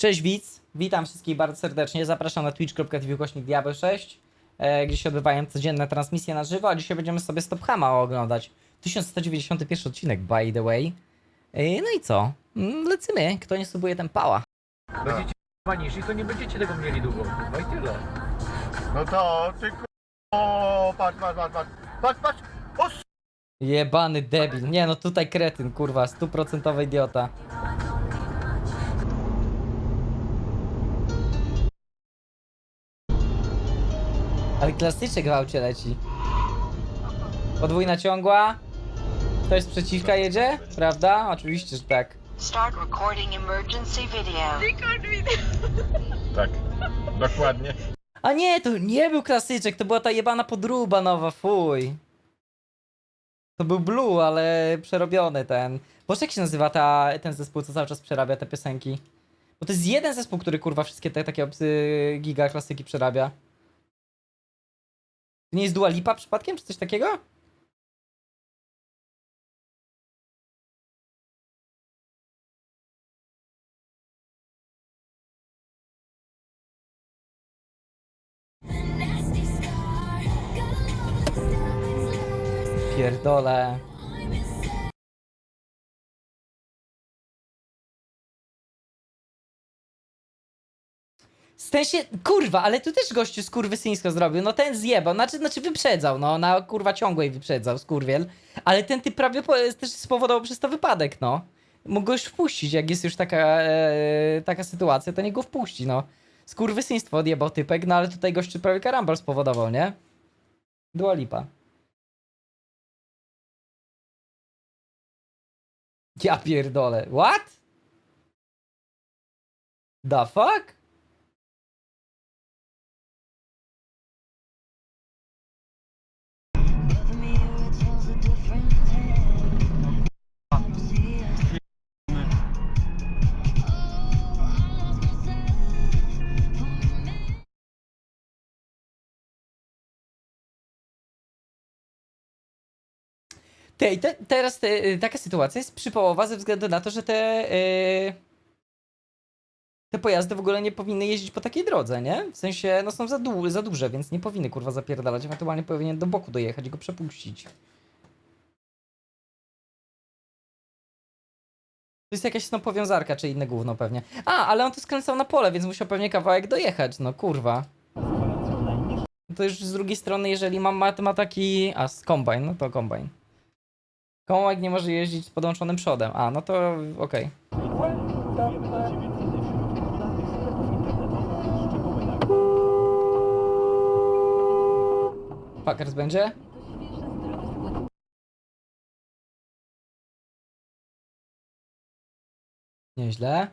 Cześć widz, witam wszystkich bardzo serdecznie, zapraszam na twitch.tv kośnik diabeł 6, e, gdzie się odbywają codzienne transmisje na żywo, a dzisiaj będziemy sobie Stophama oglądać. 1191 odcinek, by the way. E, no i co? Mm, Lecimy, kto nie subuje ten pała. Będziecie manisz to nie będziecie tego mieli długo, kurwa i tyle. No to ty O, patrz, patrz, patrz, patrz, patrz, patrz. O, Jebany debil, nie no tutaj kretyn, kurwa, stuprocentowy idiota. Ale klasyczek w aucie leci. Podwójna ciągła. Ktoś z przeciwka jedzie? Prawda? Oczywiście, że tak. Start recording emergency video. Tak, dokładnie. A nie, to nie był klasyczek, to była ta jebana podruba nowa, fuj. To był Blue, ale przerobiony ten. Boże, jak się nazywa ta, ten zespół, co cały czas przerabia te piosenki? Bo to jest jeden zespół, który kurwa wszystkie te takie obcy giga klasyki przerabia. To nie jest Dua Lipa przypadkiem, czy coś takiego? Pierdolę. W sensie, kurwa, ale tu też gościu skurwysyńsko zrobił, no ten zjebał, znaczy, znaczy wyprzedzał, no, na kurwa ciągłej wyprzedzał, skurwiel, ale ten typ prawie po, też spowodował przez to wypadek, no. Mógł go już wpuścić, jak jest już taka, e, taka sytuacja, to nie go wpuści, no. Skurwysyństwo odjebał typek, no ale tutaj gościu prawie karambol spowodował, nie? Dua lipa. Ja pierdolę. What? The fuck? Te, te, teraz te, y, taka sytuacja jest przypołowa ze względu na to, że te, y, te pojazdy w ogóle nie powinny jeździć po takiej drodze, nie? W sensie, no są za, du za duże, więc nie powinny kurwa zapierdalać. Ewentualnie powinien do boku dojechać i go przepuścić. To jest jakaś no powiązarka czy inne gówno pewnie. A, ale on to skręcał na pole, więc musiał pewnie kawałek dojechać, no kurwa. To już z drugiej strony, jeżeli mam ma, ma taki... A, z kombajn, no to kombajn. Kołek nie może jeździć z podłączonym przodem. A, no to okej. Packers będzie? Nieźle.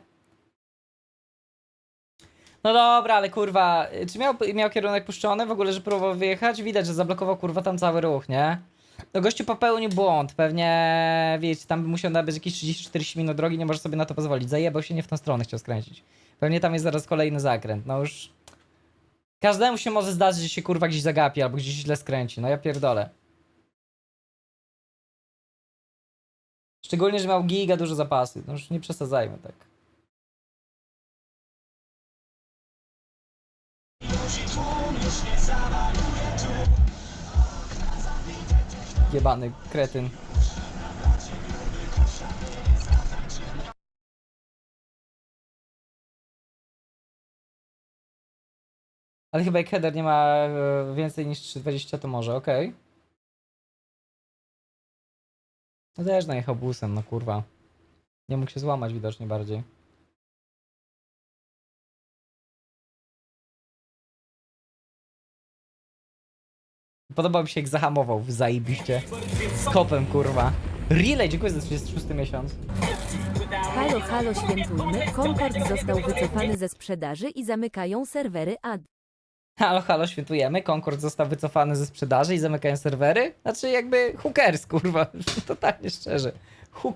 No dobra, ale kurwa, czy miał, miał kierunek puszczony w ogóle, że próbował wyjechać? Widać, że zablokował kurwa tam cały ruch, nie? No gościu popełnił błąd, pewnie wiecie, tam musiał nabyć jakieś 30-40 minut drogi, nie może sobie na to pozwolić. Zajebał się, nie w tą stronę chciał skręcić. Pewnie tam jest zaraz kolejny zakręt, no już... Każdemu się może zdarzyć, że się kurwa gdzieś zagapi albo gdzieś źle skręci, no ja pierdolę. Szczególnie, że miał giga dużo zapasy, no już nie przesadzajmy tak. Jebany kretyn. Ale chyba jak header nie ma e, więcej niż 320 to może, okej. No też najechał busem, no kurwa. Nie mógł się złamać widocznie bardziej. Podobał mi się jak zahamował, zajebiście. Z kopem, kurwa. Relay, dziękuję za 36 miesiąc. Halo, halo, świętujmy. Concord został wycofany ze sprzedaży i zamykają serwery ad. Halo, halo, świętujemy. Concord został wycofany ze sprzedaży i zamykają serwery. Znaczy jakby who cares, kurwa. Totalnie szczerze. Who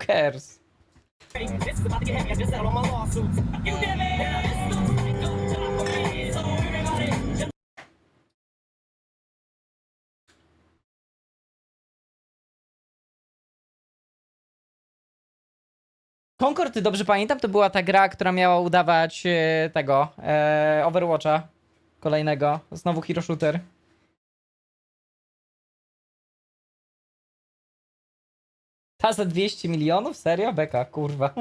Concord, dobrze pamiętam, to była ta gra, która miała udawać e, tego e, Overwatcha kolejnego. Znowu hero shooter. Ta za 200 milionów? Serio? Beka, kurwa.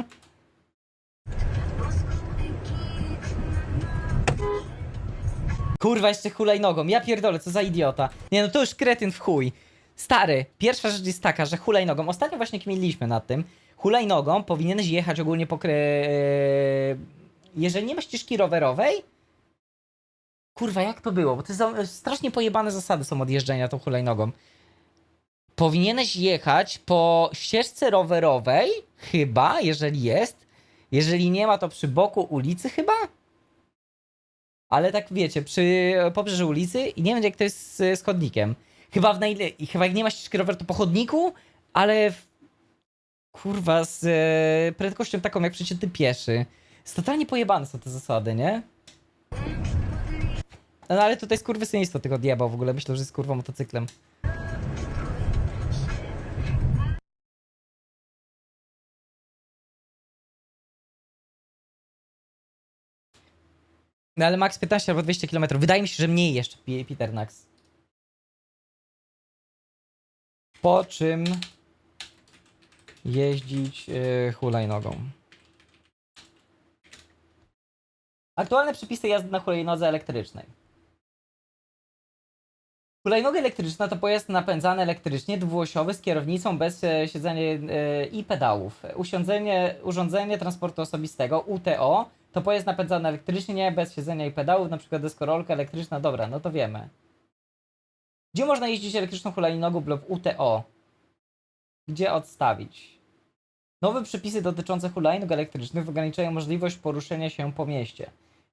Kurwa, jeszcze hulajnogą. Ja pierdolę, co za idiota. Nie no, to już kretyn w chuj. Stary, pierwsza rzecz jest taka, że hulajnogą, ostatnio właśnie kminiliśmy nad tym, hulajnogą powinieneś jechać ogólnie po kre... Jeżeli nie ma ścieżki rowerowej, kurwa, jak to było? Bo to jest strasznie pojebane zasady są odjeżdżania tą hulajnogą. Powinieneś jechać po ścieżce rowerowej, chyba, jeżeli jest. Jeżeli nie ma, to przy boku ulicy chyba? Ale tak wiecie, przy pobrzeżu ulicy i nie wiem jak to jest z, z chodnikiem. Chyba w najle... chyba jak nie ma ścieżki rower, to po chodniku, ale w... kurwa z e, prędkością taką jak przeciętny pieszy. Jest totalnie pojebane są te zasady, nie? No ale tutaj skurwysyństwo tych odjebał w ogóle. Myślę, że jest kurwa motocyklem. No ale max 15 albo 200 km. Wydaje mi się, że mniej jeszcze, Peter Nax. Po czym jeździć yy, hulajnogą. Aktualne przepisy jazdy na hulajnodze elektrycznej. Hulajnoga elektryczna to pojazd napędzany elektrycznie, dwuosiowy z kierownicą bez e, siedzenia e, i pedałów. Urządzenie, urządzenie transportu osobistego UTO to pojazd napędzany elektrycznie, nie bez siedzenia i pedałów, na przykład deskorolka elektryczna. Dobra, no to wiemy. Gdzie można jeździć elektryczną hulajnogą lub UTO? Gdzie odstawić? Nowe przepisy dotyczące hulajnóg elektrycznych ograniczają możliwość poruszenia się po mieście.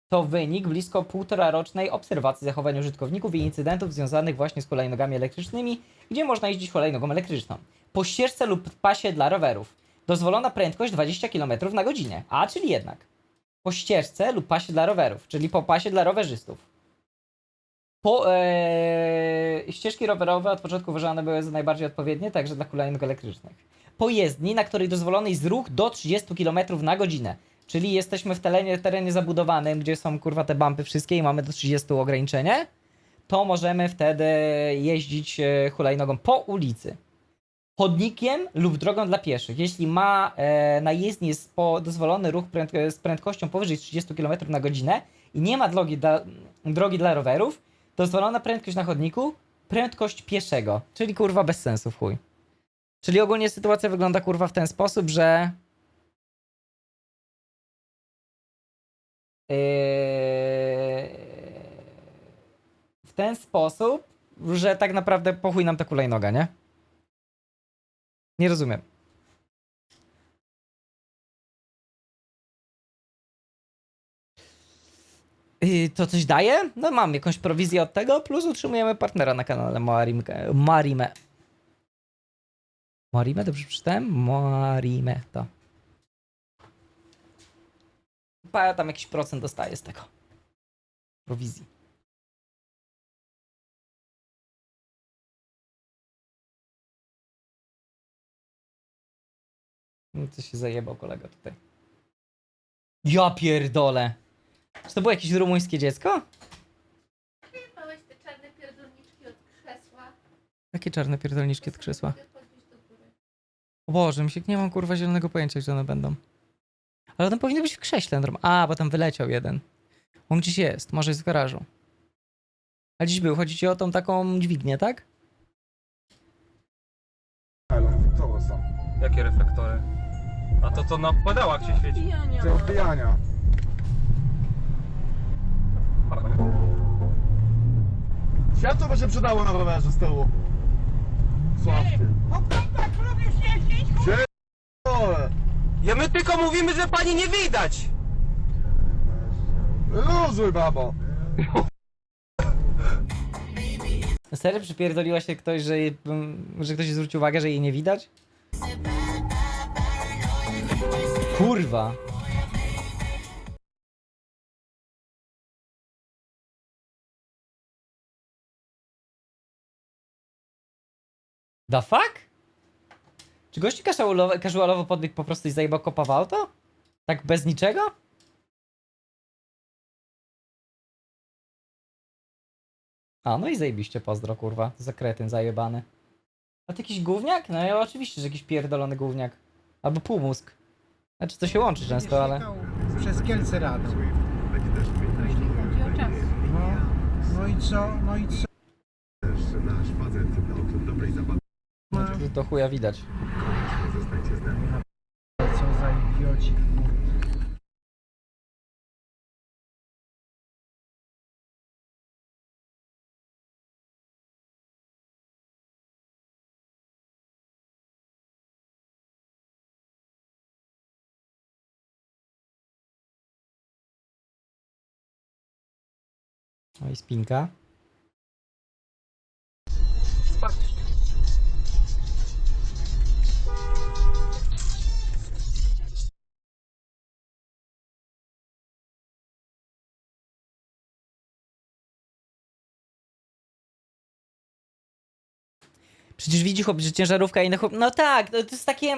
To wynik blisko półtora rocznej obserwacji zachowań użytkowników i incydentów związanych właśnie z hulajnogami elektrycznymi, gdzie można jeździć hulajnogą elektryczną. Po ścieżce lub pasie dla rowerów. Dozwolona prędkość 20 km na godzinę. A, czyli jednak. Po ścieżce lub pasie dla rowerów, czyli po pasie dla rowerzystów. Po, eee, ścieżki rowerowe od początku uważane były za najbardziej odpowiednie, także dla hulajnóg elektrycznych. Po jezdni, na której dozwolony jest ruch do 30 km na godzinę. Czyli jesteśmy w terenie, terenie zabudowanym, gdzie są kurwa te bumpy wszystkie i mamy do 30 ograniczenie, to możemy wtedy jeździć e, hulajnogą po ulicy. Chodnikiem lub drogą dla pieszych. Jeśli ma e, na jezdni jest po, dozwolony ruch pręd, z prędkością powyżej 30 km na godzinę i nie ma drogi dla, drogi dla rowerów, dozwolona prędkość na chodniku, prędkość pieszego. Czyli kurwa bez sensu w chuj. Czyli ogólnie sytuacja wygląda kurwa w ten sposób, że Yy, w ten sposób, że tak naprawdę pochuj nam ta kulejnoga, nie? Nie rozumiem. To coś daje? No mam jakąś prowizję od tego, plus utrzymujemy partnera na kanale Marimkę. Marime. Marime, dobrze przeczytałem? Marime, to. Pa, tam jakiś procent dostaje z tego. Prowizji. No to się zajebał kolega tutaj. Ja pierdolę. Czy to było jakieś rumuńskie dziecko? Małeś te czarne pierdolniczki od krzesła. Jakie czarne pierdolniczki od krzesła? Mogę podnieść do góry. O Boże, mi się nie mam kurwa zielonego pojęcia, gdzie one będą. Ale one powinny być w krześle. norm- A, bo tam wyleciał jeden. On gdzieś jest, może jest w garażu. A dziś był, chodzi ci o tą taką dźwignię, tak? Co to są? Jakie reflektory? A to co na pedałach się świeci? Do wbijania. Światło by się przydało na rowerze z tyłu. Sławki. Gdzie? Dole. Ja my tylko mówimy, że pani nie widać! Luzuj, babo. Serio przypierdoliła się ktoś, że, jej- że ktoś zwrócił uwagę, że jej nie widać? Kurwa. The fuck? Czy gości casualowo, casualowo podbiegł po prostu i zajebał kopa w auto? Tak bez niczego? A, no i zajebiście, pozdro, kurwa. Za kretyn zajebany. A to jakiś gówniak? No ja oczywiście, że jakiś pierdolony gówniak. Albo półmózg. Znaczy to się łączy często, ale... Przez Kielce radą. Jeśli chodzi o czas. No, no i co? No i co? Że to chuja widać. No i spinka. Przecież widzi chłop, że ciężarówka i inne chłop... No tak, to jest takie...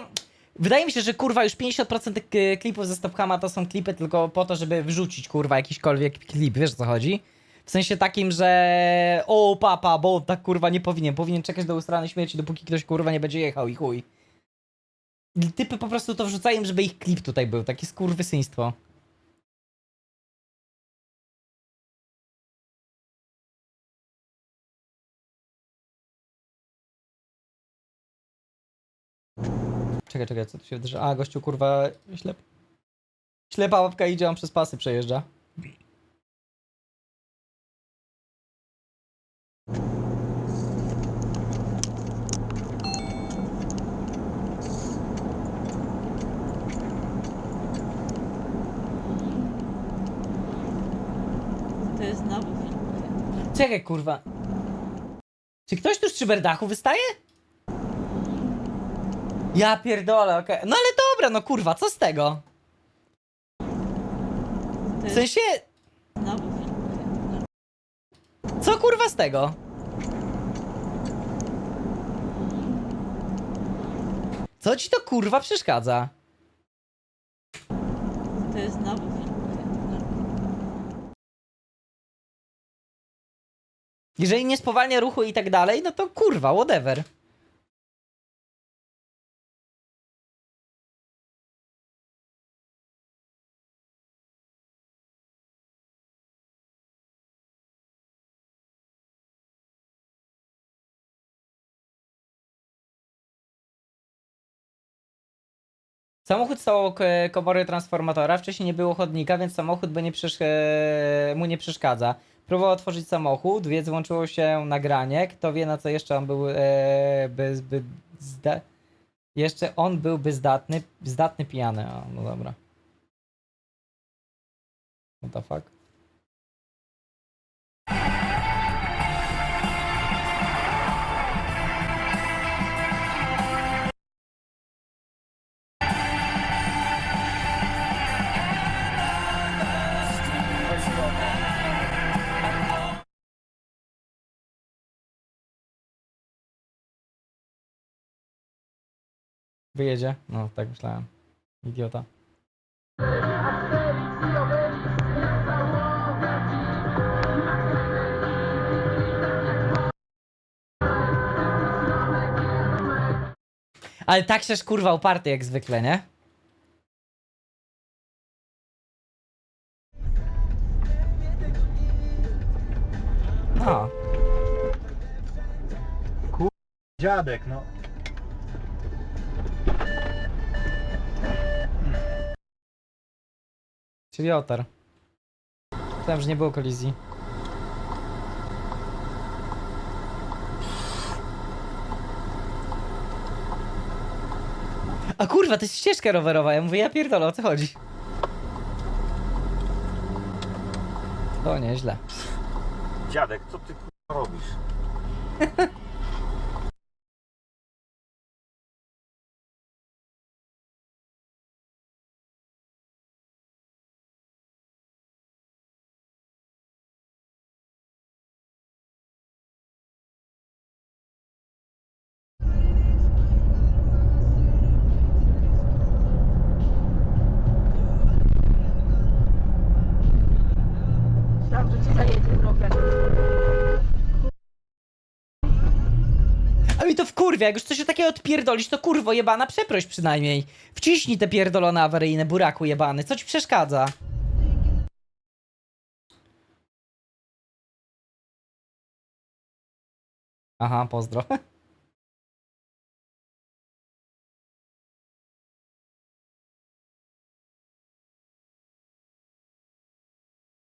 Wydaje mi się, że kurwa już 50% tych e, klipów ze Stophama to są klipy tylko po to, żeby wrzucić kurwa jakiśkolwiek klip, wiesz o co chodzi? W sensie takim, że o papa, bo tak kurwa nie powinien, powinien czekać do ustrany śmierci, dopóki ktoś kurwa nie będzie jechał i chuj. Typy po prostu to wrzucają, żeby ich klip tutaj był, takie skurwysyństwo. Czekaj, czekaj, co tu się wydarzy? A, gościu kurwa ślep... Ślepa łapka idzie, on przez pasy przejeżdża. To jest znowu Czekaj, kurwa. Czy ktoś tu z szyberdachu wystaje? Ja pierdolę, okej. No ale dobra, no kurwa, co z tego? W sensie, znowu co kurwa z tego? Co ci to kurwa przeszkadza? To jest znowu Jeżeli nie spowalnia ruchu i tak dalej, no to kurwa, whatever. Samochód stał komory transformatora. Wcześniej nie było chodnika, więc samochód by nie przesz- e, mu nie przeszkadza. Próbował otworzyć samochód, więc włączyło się nagranie. Kto wie na co jeszcze on był e, by, by zda- Jeszcze on byłby zdatny, zdatny pijany. O, no dobra. What the fuck? Wyjedzie? No, tak myślałem. Idiota. Ale tak się kurwa uparty jak zwykle, nie? No. Dziadek, no. Czyli otar. Myślałem, że nie było kolizji. A kurwa, to jest ścieżka rowerowa. Ja mówię, ja pierdolę, o co chodzi? To nieźle. Dziadek, co ty k***a robisz? wkurwia, jak już coś takiego odpierdolisz, to kurwo jebana, przeproś przynajmniej. Wciśnij te pierdolone awaryjne, buraku jebany, co ci przeszkadza? Aha, pozdro.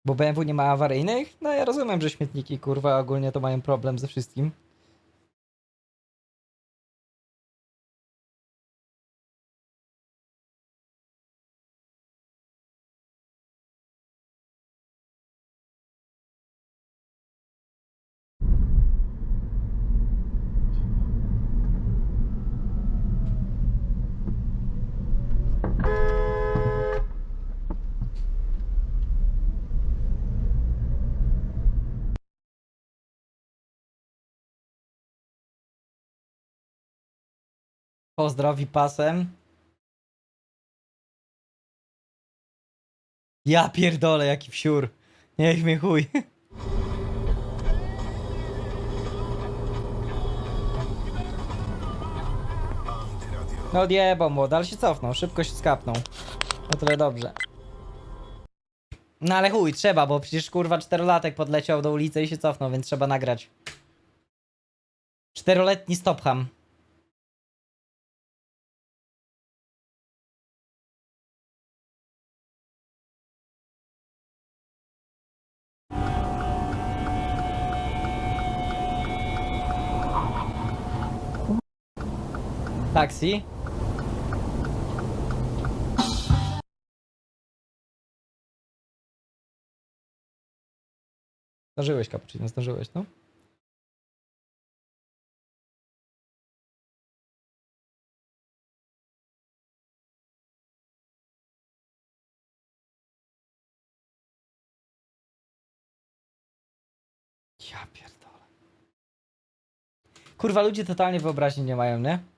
Bo BMW nie ma awaryjnych? No ja rozumiem, że śmietniki kurwa ogólnie to mają problem ze wszystkim. Pozdrowi pasem. Ja pierdolę, jaki wsiur. Niech mnie chuj. No odjebał młody, ale się cofnął, szybko się skapnął. No tyle dobrze. No ale chuj, trzeba, bo przecież kurwa czterolatek podleciał do ulicy i się cofnął, więc trzeba nagrać. Czteroletni stopham. Taksi. Zdążyłeś, cappuccino, zdążyłeś, no? Ja pierdolę. Kurwa, ludzie totalnie wyobraźni nie mają, nie?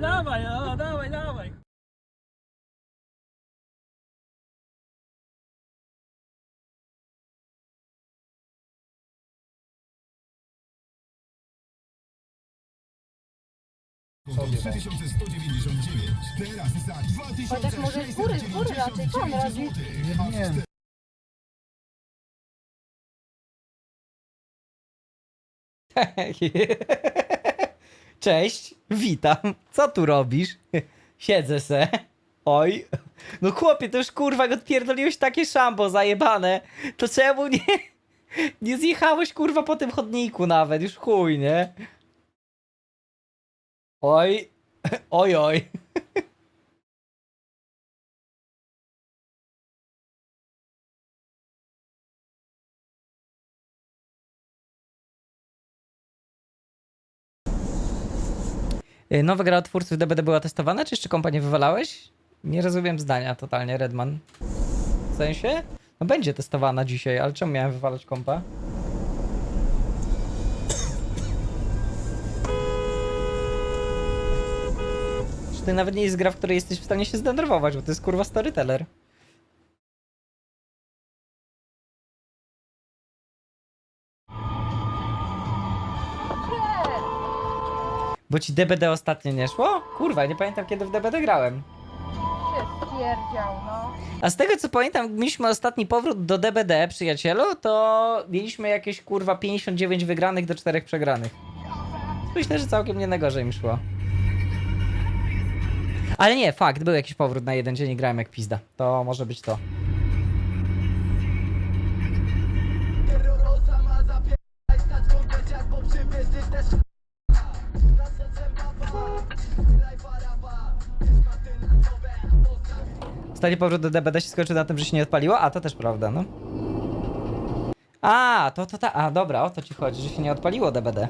Dawaj, dawaj, no, dawaj, dawaj. Chociaż może z góry, z góry raczej, robi? Nie wiem. Cześć, witam. Co tu robisz? Siedzę se. Oj. No chłopie, to już kurwa odpierdoliłeś takie szambo zajebane. To czemu nie... Nie zjechałeś kurwa po tym chodniku nawet, już chuj, nie? Oj. Oj, oj. Nowa gra twórców DBD była testowana, czy jeszcze kompa nie wywalałeś? Nie rozumiem zdania totalnie, Redman. W sensie? No będzie testowana dzisiaj, ale czemu miałem wywalać kompa? Czy to nawet nie jest gra, w której jesteś w stanie się zdenerwować, bo to jest kurwa storyteller. Bo ci DBD ostatnio nie szło? Kurwa, nie pamiętam kiedy w DBD grałem. Się stwierdział, no. A z tego co pamiętam, mieliśmy ostatni powrót do DBD, przyjacielu, to mieliśmy jakieś kurwa 59 wygranych do 4 przegranych. Myślę, że całkiem nie najgorzej mi szło. Ale nie, fakt, był jakiś powrót na jeden dzień i grałem jak pizda. To może być to. Ostatni powrót do DBD się skończył na tym, że się nie odpaliło? A, to też prawda, no. A, to, to, ta, a, dobra, o to ci chodzi, że się nie odpaliło DBD.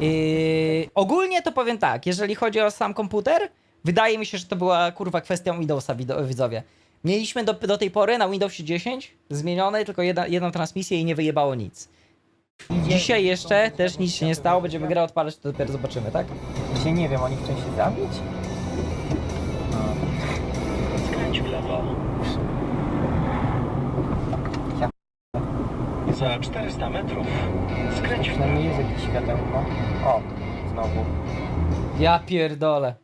Yy, ogólnie to powiem tak, jeżeli chodzi o sam komputer, wydaje mi się, że to była kurwa kwestia Windowsa, widzowie. Mieliśmy do, do tej pory na Windowsie 10 zmienione tylko jedna, jedną transmisję i nie wyjebało nic. Dzisiaj jeszcze też nic się nie stało, będziemy grę odpalać, to dopiero zobaczymy, tak? Dzisiaj nie wiem, oni chcą się zabić? Za 400 metrów. Skręć w Przynajmniej jest jakieś światełko. O, znowu. Ja pierdolę.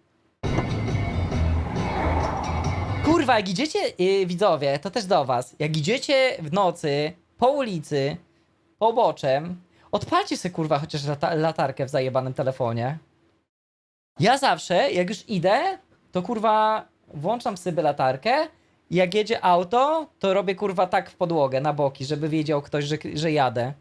Kurwa, jak idziecie, yy, widzowie, to też do was. Jak idziecie w nocy po ulicy, poboczem, odpalcie sobie kurwa chociaż lata latarkę w zajebanym telefonie. Ja zawsze, jak już idę, to kurwa włączam sobie latarkę jak jedzie auto, to robię kurwa tak w podłogę, na boki, żeby wiedział ktoś, że, że jadę.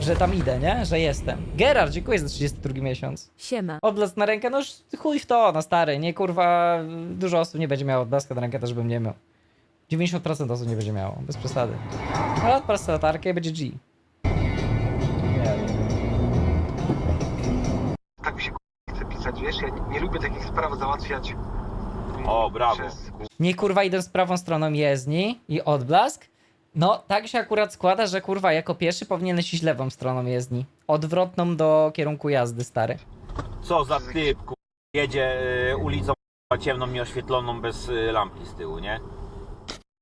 Że tam idę, nie? Że jestem. Gerard, dziękuję za 32 miesiąc. Siema. Odblask na rękę, no już chuj w to, no stary, nie kurwa, dużo osób nie będzie miało odblaska na rękę, też bym nie miał. 90% osób nie będzie miało, bez przesady. Ale odpal latarkę i będzie G. tak mi się chce pisać, wiesz, ja nie lubię takich spraw załatwiać. O, brawo. Nie kurwa idę z prawą stroną jezdni i odblask. No, tak się akurat składa, że kurwa jako pierwszy powinieneś iść lewą stroną jezdni. Odwrotną do kierunku jazdy, stary. Co za typ, ku... jedzie y, ulicą ciemną, nieoświetloną, bez y, lampki z tyłu, nie?